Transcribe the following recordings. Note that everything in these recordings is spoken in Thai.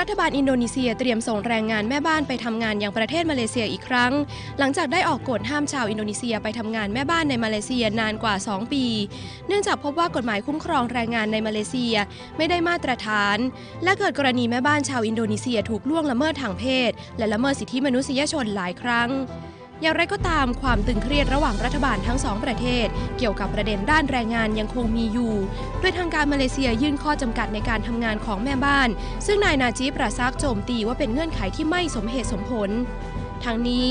รัฐบาลอินโดนีเซียเตรียมส่งแรงงานแม่บ้านไปทำงานยังประเทศมาเลเซียอีกครั้ง หลังจากได้ออกกฎห้ามชาวอินโดนีเซียไปทำงานแม่บ้านในมาเลเซียนานกว่า 2 ปี เนื่องจากพบว่ากฎหมายคุ้มครองแรงงานในมาเลเซียไม่ได้มาตรฐาน และเกิดกรณีแม่บ้านชาวอินโดนีเซียถูกล่วงละเมิดทางเพศ และละเมิดสิทธิมนุษยชนหลายครั้ง อย่างไรก็ตามความตึงเครียดระหว่างรัฐบาลทั้งสองประเทศ เกี่ยวกับประเด็นด้านแรงงานยังคงมีอยู่ โดยทางการมาเลเซียยื่นข้อจำกัดในการทำงานของแม่บ้าน ซึ่งนายนาจีบราซักโจมตีว่าเป็นเงื่อนไขที่ไม่สมเหตุสมผล ทั้งนี้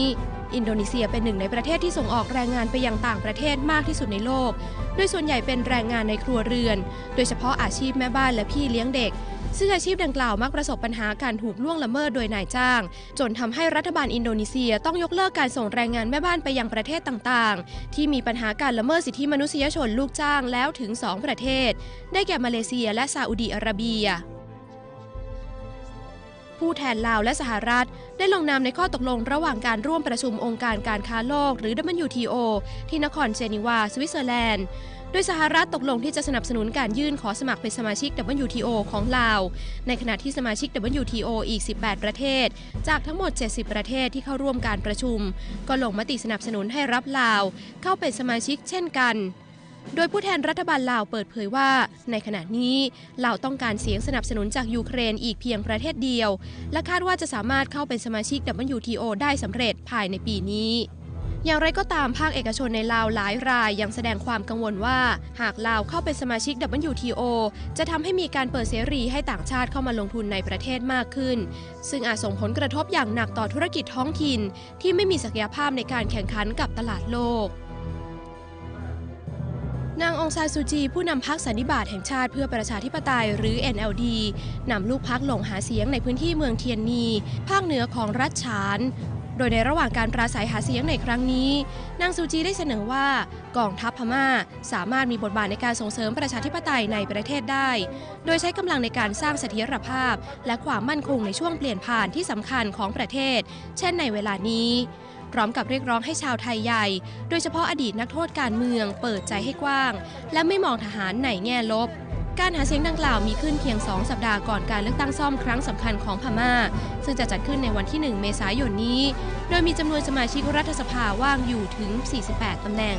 อินโดนีเซียเป็นหนึ่งในประเทศที่ส่งออกแรงงานไปยังต่างประเทศมากที่สุดในโลก โดยส่วนใหญ่เป็นแรงงานในครัวเรือน โดยเฉพาะอาชีพแม่บ้านและพี่เลี้ยงเด็ก ซึ่งอาชีพดังกล่าวมักประสบปัญหาการถูกล่วงละเมิดโดยนายจ้าง จนทำให้รัฐบาลอินโดนีเซียต้องยกเลิกการส่งแรงงานแม่บ้านไปยังประเทศต่างๆ ที่มีปัญหาการละเมิดสิทธิมนุษยชนลูกจ้างแล้วถึง 2 ประเทศ ได้แก่มาเลเซียและซาอุดีอาระเบีย ผู้แทนลาวและสหรัฐ ได้ลงนามในข้อตกลงระหว่างการร่วมประชุมองค์การการค้าโลกหรือ WTO ที่นครเจนีวา สวิตเซอร์แลนด์โดยสหรัฐตกลงที่จะสนับสนุนการยื่นขอสมัครเป็นสมาชิก WTO ของลาว ในขณะที่สมาชิก WTO อีก 18 ประเทศ จากทั้งหมด 70 ประเทศที่เข้าร่วมการประชุม ก็ลงมติสนับสนุนให้รับลาว เข้าเป็นสมาชิกเช่นกัน โดยผู้แทนรัฐบาลลาวเปิดเผยว่า ในขณะนี้ลาวต้องการเสียงสนับสนุนจากยูเครนอีกเพียงประเทศเดียว และคาดว่าจะสามารถเข้าเป็นสมาชิก WTO ได้สำเร็จภายในปีนี้อย่างไรก็ตามภาคเอกชนในลาวหลายรายยังแสดงความกังวลว่า หากลาวเข้าเป็นสมาชิก WTO จะทำให้มีการเปิดเสรีให้ต่างชาติเข้ามาลงทุนในประเทศมากขึ้น ซึ่งอาจส่งผลกระทบอย่างหนักต่อธุรกิจท้องถิ่น ที่ไม่มีศักยภาพในการแข่งขันกับตลาดโลก นางองซานซูจี ผู้นำพรรคสันนิบาตแห่งชาติเพื่อประชาธิปไตยหรือ NLD นำลูกพักลงหาเสียงในพื้นที่เมืองเทียนนี ภาคเหนือของรัฐฉาน โดยในระหว่างการปราศัยหาเสียงในครั้งนี้ นางซูจีได้เสนอว่ากองทัพพม่าสามารถมีบทบาทในการส่งเสริมประชาธิปไตยในประเทศได้ โดยใช้กำลังในการสร้างเสถียรภาพ และความมั่นคงในช่วงเปลี่ยนผ่านที่สำคัญของประเทศ เช่นในเวลานี้ พร้อมกับเรียกร้องให้ชาวไทยใหญ่ โดยเฉพาะอดีตนักโทษการเมืองเปิดใจให้กว้าง และไม่มองทหารในแง่ลบ การหาเสียงดังกล่าวมีขึ้นเพียง 2 สัปดาห์ก่อนการเลือกตั้งซ่อมครั้งสำคัญของพม่า ซึ่งจะจัดขึ้นในวันที่ 1 เมษายนนี้ โดยมีจำนวนสมาชิกรัฐสภาว่างอยู่ถึง 48ตำแหน่ง